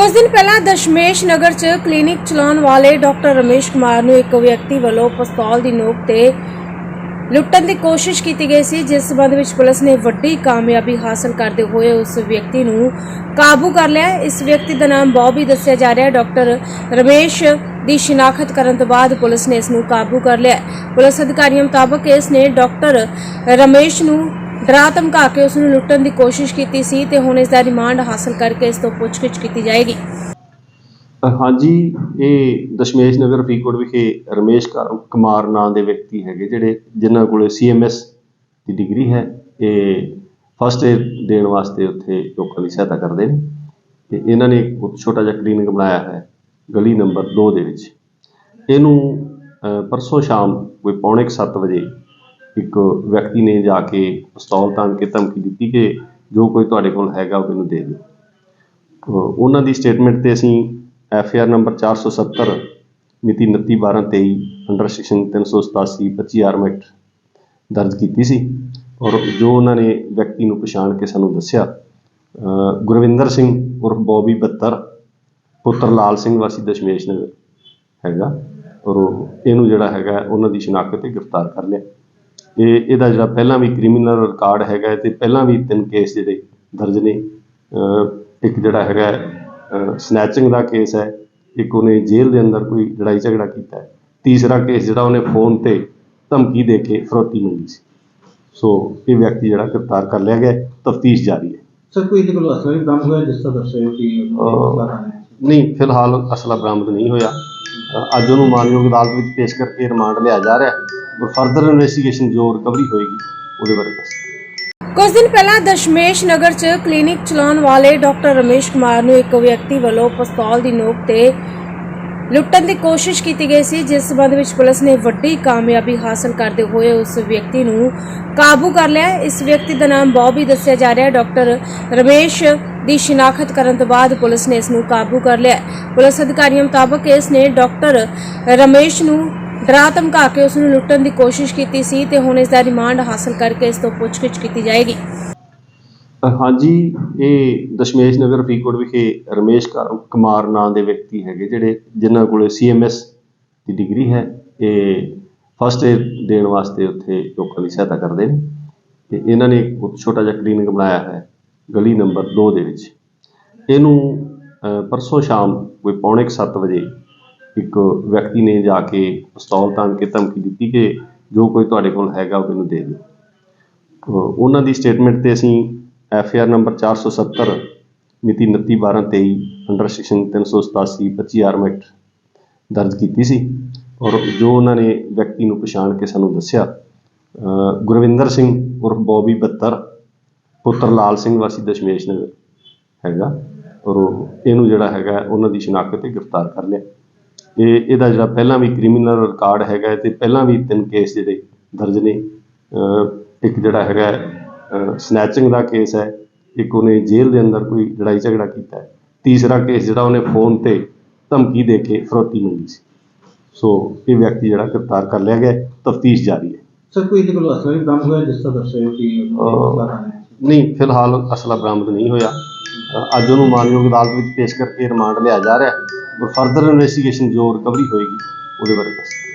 ਕੁਝ ਦਿਨ ਪਹਿਲਾਂ ਦਸ਼ਮੇਸ਼ ਨਗਰ 'ਚ ਕਲੀਨਿਕ ਚਲਾਉਣ ਵਾਲੇ ਡਾਕਟਰ ਰਮੇਸ਼ ਕੁਮਾਰ ਨੂੰ ਇੱਕ ਵਿਅਕਤੀ ਵੱਲੋਂ ਪਿਸਤੌਲ ਦੀ ਨੋਕ ਤੇ ਲੁੱਟਣ ਦੀ ਕੋਸ਼ਿਸ਼ ਕੀਤੀ ਗਈ ਸੀ, ਜਿਸ ਸਬੰਧ ਵਿੱਚ ਪੁਲਿਸ ਨੇ ਵੱਡੀ ਕਾਮਯਾਬੀ ਹਾਸਲ ਕਰਦੇ ਹੋਏ ਉਸ ਵਿਅਕਤੀ ਨੂੰ ਕਾਬੂ ਕਰ ਲਿਆ। ਇਸ ਵਿਅਕਤੀ ਦਾ ਨਾਮ ਬੌਬੀ ਦੱਸਿਆ ਜਾ ਰਿਹਾ ਹੈ। ਡਾਕਟਰ ਰਮੇਸ਼ ਦੀ ਸ਼ਨਾਖਤ ਕਰਨ ਤੋਂ ਬਾਅਦ ਪੁਲਿਸ ਨੇ ਇਸ ਨੂੰ ਕਾਬੂ ਕਰ ਲਿਆ ਪੁਲਿਸ ਅਧਿਕਾਰੀਆਂ ਮੁਤਾਬਕ ਇਸ ਨੇ ਡਾਕਟਰ ਰਮੇਸ਼ ਨੂੰ ਡਰਾ ਧਮਕਾ ਕੇ ਉਸ ਨੂੰ ਲੁੱਟਣ ਦੀ ਕੋਸ਼ਿਸ਼ ਕੀਤੀ ਸੀ ਤੇ ਹੁਣ ਇਸ ਦਾ ਰਿਮਾਂਡ ਹਾਸਲ ਕਰਕੇ ਇਸ ਤੋਂ ਪੁੱਛਗਿੱਛ ਕੀਤੀ ਜਾਏਗੀ। ਹਾਂਜੀ, ਇਹ ਦਸ਼ਮੇਸ਼ ਨਗਰ ਫਰੀਦਕੋਟ ਵਿਖੇ ਰਮੇਸ਼ ਕੁਮਾਰ ਨਾਂ ਦੇ ਵਿਅਕਤੀ ਹੈਗੇ ਜਿਹੜੇ ਜਿਨ੍ਹਾਂ ਕੋਲੇ ਸੀਐਮਐਸ ਦੀ ਡਿਗਰੀ ਹੈ। ਇਹ ਫਸਟ ਏਡ ਦੇਣ ਵਾਸਤੇ ਉੱਥੇ ਲੋਕਾਂ ਦੀ ਸਹਾਇਤਾ ਕਰਦੇ ਨੇ ਤੇ ਇਹਨਾਂ ਨੇ ਇੱਕ ਛੋਟਾ ਜਿਹਾ ਕਲੀਨਿਕ ਬਣਾਇਆ ਹੈ ਗਲੀ ਨੰਬਰ 2 ਦੇ ਵਿੱਚ। ਇਹਨੂੰ ਪਰਸੋਂ ਸ਼ਾਮ ਕੋਈ ਪੌਣੇ 7 ਵਜੇ ਇੱਕ ਵਿਅਕਤੀ ਨੇ ਜਾ ਕੇ ਪਿਸਤੌਲ ਤਾਣ ਕੇ ਧਮਕੀ ਦਿੱਤੀ ਕਿ ਜੋ ਕੋਈ ਤੁਹਾਡੇ ਕੋਲ ਹੈਗਾ ਉਹ ਮੈਨੂੰ ਦੇ ਦਿਓ। ਉਹਨਾਂ ਦੀ ਸਟੇਟਮੈਂਟ ਤੇ ਅਸੀਂ ਐਫ ਆਰ ਨੰਬਰ 470 ਮਿਤੀ 29/12/23 ਅੰਡਰ ਸੈਕਸ਼ਨ 387 25 ਆਰਮ ਐਕਟ ਦਰਜ ਕੀਤੀ ਸੀ ਔਰ ਜੋ ਉਹਨਾਂ ਨੇ ਵਿਅਕਤੀ ਨੂੰ ਪਛਾਣ ਕੇ ਸਾਨੂੰ ਦੱਸਿਆ ਗੁਰਵਿੰਦਰ ਸਿੰਘ ਉਰਫ ਬੌਬੀ 72 ਪੁੱਤਰ ਲਾਲ ਸਿੰਘ ਵਾਸੀ ਦਸ਼ਮੇਸ਼ ਨਗਰ ਹੈਗਾ ਔਰ ਉਹ- ਇਹਨੂੰ ਜਿਹੜਾ ਹੈਗਾ ਉਹਨਾਂ ਦੀ ਸ਼ਨਾਖਤ ਤੇ ਗ੍ਰਿਫਤਾਰ ਕਰ ਲਿਆ। ਇਹ ਇਹਦਾ ਜਿਹੜਾ ਪਹਿਲਾਂ ਵੀ ਕ੍ਰਿਮੀਨਲ ਰਿਕਾਰਡ ਹੈਗਾ ਤੇ ਪਹਿਲਾਂ ਵੀ ਤਿੰਨ ਕੇਸ ਜਿਹੜੇ ਦਰਜ ਨੇ ਇੱਕ ਜਿਹੜਾ ਹੈਗਾ ਸਨੈਚਿੰਗ ਦਾ ਕੇਸ ਹੈ ਇੱਕ ਉਹਨੇ ਜੇਲ੍ਹ ਦੇ ਅੰਦਰ ਕੋਈ ਲੜਾਈ ਝਗੜਾ ਕੀਤਾ ਹੈ ਤੀਸਰਾ ਕੇਸ ਜਿਹੜਾ ਉਹਨੇ ਫੋਨ ਤੇ ਧਮਕੀ ਦੇ ਕੇ ਫਰੋਤੀ ਮੰਗੀ ਸੀ। ਸੋ ਇਹ ਵਿਅਕਤੀ ਜਿਹੜਾ ਗ੍ਰਿਫਤਾਰ ਕਰ ਲਿਆ ਗਿਆ ਤਫਤੀਸ਼ ਜਾਰੀ ਹੈ। ਸਰ ਕੋਈ ਇਹਦੇ ਕੋਲ ਅਸਲਾ ਵੀ ਕੰਮ ਹੋਇਆ ਜਿਸ ਤਰ੍ਹਾਂ ਦੱਸਿਆ ਕਿ ਨਹੀਂ ਫਿਲਹਾਲ ਅਸਲਾ ਬਰਾਮਦ ਨਹੀਂ ਹੋਇਆ। ਅੱਜ ਉਹਨੂੰ ਮਾਨਯੋਗ ਅਦਾਲਤ ਵਿੱਚ ਪੇਸ਼ ਕਰਕੇ ਰਿਮਾਂਡ ਲਿਆ ਜਾ ਰਿਹਾ ਹੈ। ਫਰਦਰ ਇਨਵੈਸਟੀਗੇਸ਼ਨ ਜੋ ਰਿਕਵਰੀ ਹੋਏਗੀ, ਉਹਦੇ ਬਾਰੇ ਦੱਸ ਕੁਝ ਦਿਨ ਪਹਿਲਾਂ ਦਸ਼ਮੇਸ਼ ਨਗਰ 'ਚ ਕਲੀਨਿਕ ਚਲਾਉਣ ਵਾਲੇ ਡਾਕਟਰ ਰਮੇਸ਼ ਕੁਮਾਰ ਨੂੰ ਇੱਕ ਵਿਅਕਤੀ ਵੱਲੋਂ ਪਿਸਤੌਲ ਦੀ ਨੋਕ ਤੇ ਲੁੱਟਣ ਦੀ ਕੋਸ਼ਿਸ਼ ਕੀਤੀ ਗਈ ਸੀ, ਜਿਸ ਸਬੰਧ ਵਿੱਚ ਪੁਲਿਸ ਨੇ ਵੱਡੀ ਕਾਮਯਾਬੀ ਹਾਸਲ ਕਰਦੇ ਹੋਏ ਉਸ ਵਿਅਕਤੀ ਨੂੰ ਕਾਬੂ ਕਰ ਲਿਆ। ਇਸ ਵਿਅਕਤੀ ਦਾ ਨਾਮ ਬੌਬੀ ਦੱਸਿਆ ਜਾ ਰਿਹਾ ਹੈ। ਡਾਕਟਰ ਰਮੇਸ਼ ਦੀ ਸ਼ਨਾਖਤ ਕਰਨ ਤੋਂ ਬਾਅਦ ਪੁਲਿਸ ਨੇ ਇਸ ਨੂੰ ਕਾਬੂ ਕਰ ਲਿਆ ਪੁਲਿਸ ਅਧਿਕਾਰੀਆਂ ਮੁਤਾਬਕ ਇਸ ਨੇ ਡਾਕਟਰ ਰਮੇਸ਼ ਨੂੰ ਡਰਾ ਧਮਕਾ ਕੇ ਉਸ ਨੂੰ ਲੁੱਟਣ ਦੀ ਕੋਸ਼ਿਸ਼ ਕੀਤੀ ਸੀ ਤੇ ਹੁਣ ਇਸ ਦਾ ਰਿਮਾਂਡ ਹਾਸਲ ਕਰਕੇ ਇਸ ਤੋਂ ਪੁੱਛਗਿੱਛ ਕੀਤੀ ਜਾਏਗੀ। ਹਾਂਜੀ, ਇਹ ਦਸ਼ਮੇਸ਼ ਨਗਰ ਫਰੀਦਕੋਟ ਵਿਖੇ ਰਮੇਸ਼ ਕੁਮਾਰ ਨਾਂ ਦੇ ਵਿਅਕਤੀ ਹੈਗੇ ਜਿਹੜੇ ਜਿਨ੍ਹਾਂ ਕੋਲੇ ਸੀਐਮਐਸ ਦੀ ਡਿਗਰੀ ਹੈ। ਇਹ ਫਸਟ ਏਡ ਦੇਣ ਵਾਸਤੇ ਉੱਥੇ ਲੋਕਾਂ ਦੀ ਸਹਾਇਤਾ ਕਰਦੇ ਨੇ ਤੇ ਇਹਨਾਂ ਨੇ ਇੱਕ ਛੋਟਾ ਜਿਹਾ ਕਲੀਨਿਕ ਬਣਾਇਆ ਹੈ ਗਲੀ ਨੰਬਰ 2 ਦੇ ਵਿੱਚ। ਇਹਨੂੰ ਪਰਸੋਂ ਸ਼ਾਮ ਕੋਈ ਪੌਣੇ 7 ਵਜੇ ਇੱਕ ਵਿਅਕਤੀ ਨੇ ਜਾ ਕੇ ਪਿਸਤੌਲ ਤਾਣ ਕੇ ਧਮਕੀ ਦਿੱਤੀ ਕਿ ਜੋ ਕੋਈ ਤੁਹਾਡੇ ਕੋਲ ਹੈਗਾ ਉਹ ਮੈਨੂੰ ਦੇ ਦਿਓ। ਉਹਨਾਂ ਦੀ ਸਟੇਟਮੈਂਟ ਤੇ ਅਸੀਂ ਐਫ ਆਰ ਨੰਬਰ 470 ਮਿਤੀ 29/12/23 ਅੰਡਰ ਸੈਕਸ਼ਨ 387 25 ਆਰਮ ਐਕਟ ਦਰਜ ਕੀਤੀ ਸੀ ਔਰ ਜੋ ਉਹਨਾਂ ਨੇ ਵਿਅਕਤੀ ਨੂੰ ਪਛਾਣ ਕੇ ਸਾਨੂੰ ਦੱਸਿਆ ਗੁਰਵਿੰਦਰ ਸਿੰਘ ਉਰਫ ਬੌਬੀ 72 ਪੁੱਤਰ ਲਾਲ ਸਿੰਘ ਵਾਸੀ ਦਸ਼ਮੇਸ਼ ਨਗਰ ਹੈਗਾ ਔਰ ਉਹ- ਇਹਨੂੰ ਜਿਹੜਾ ਹੈਗਾ ਉਹਨਾਂ ਦੀ ਸ਼ਨਾਖਤ ਤੇ ਗ੍ਰਿਫਤਾਰ ਕਰ ਲਿਆ। ਇਹ ਇਹਦਾ ਜਿਹੜਾ ਪਹਿਲਾਂ ਵੀ ਕ੍ਰਿਮੀਨਲ ਰਿਕਾਰਡ ਹੈਗਾ ਤੇ ਪਹਿਲਾਂ ਵੀ ਤਿੰਨ ਕੇਸ ਜਿਹੜੇ ਦਰਜ ਨੇ ਇੱਕ ਜਿਹੜਾ ਹੈਗਾ ਸਨੈਚਿੰਗ ਦਾ ਕੇਸ ਹੈ ਇੱਕ ਉਹਨੇ ਜੇਲ੍ਹ ਦੇ ਅੰਦਰ ਕੋਈ ਲੜਾਈ ਝਗੜਾ ਕੀਤਾ ਤੀਸਰਾ ਕੇਸ ਜਿਹੜਾ ਉਹਨੇ ਫੋਨ ਤੇ ਧਮਕੀ ਦੇ ਕੇ ਫਰੋਤੀ ਮੰਗੀ ਸੀ। ਸੋ ਇਹ ਵਿਅਕਤੀ ਜਿਹੜਾ ਗ੍ਰਿਫਤਾਰ ਕਰ ਲਿਆ ਗਿਆ ਤਫਤੀਸ਼ ਜਾਰੀ ਹੈ। ਸਰ ਕੋਈ ਇਹਦੇ ਕੋਲ ਅਸਲਾ ਵੀ ਕੰਮ ਹੋਇਆ ਜਿਸ ਤਰ੍ਹਾਂ ਦੱਸਿਆ ਕਿ ਨਹੀਂ ਫਿਲਹਾਲ ਅਸਲਾ ਬਰਾਮਦ ਨਹੀਂ ਹੋਇਆ। ਅੱਜ ਉਹਨੂੰ ਮਾਨਯੋਗ ਅਦਾਲਤ ਵਿੱਚ ਪੇਸ਼ ਕਰਕੇ ਰਿਮਾਂਡ ਲਿਆ ਜਾ ਰਿਹਾ ਫਰਦਰ ਇਨਵੈਸਟੀਗੇਸ਼ਨ ਜੋ ਰਿਕਵਰੀ ਹੋਏਗੀ ਉਹਦੇ ਬਾਰੇ ਦੱਸ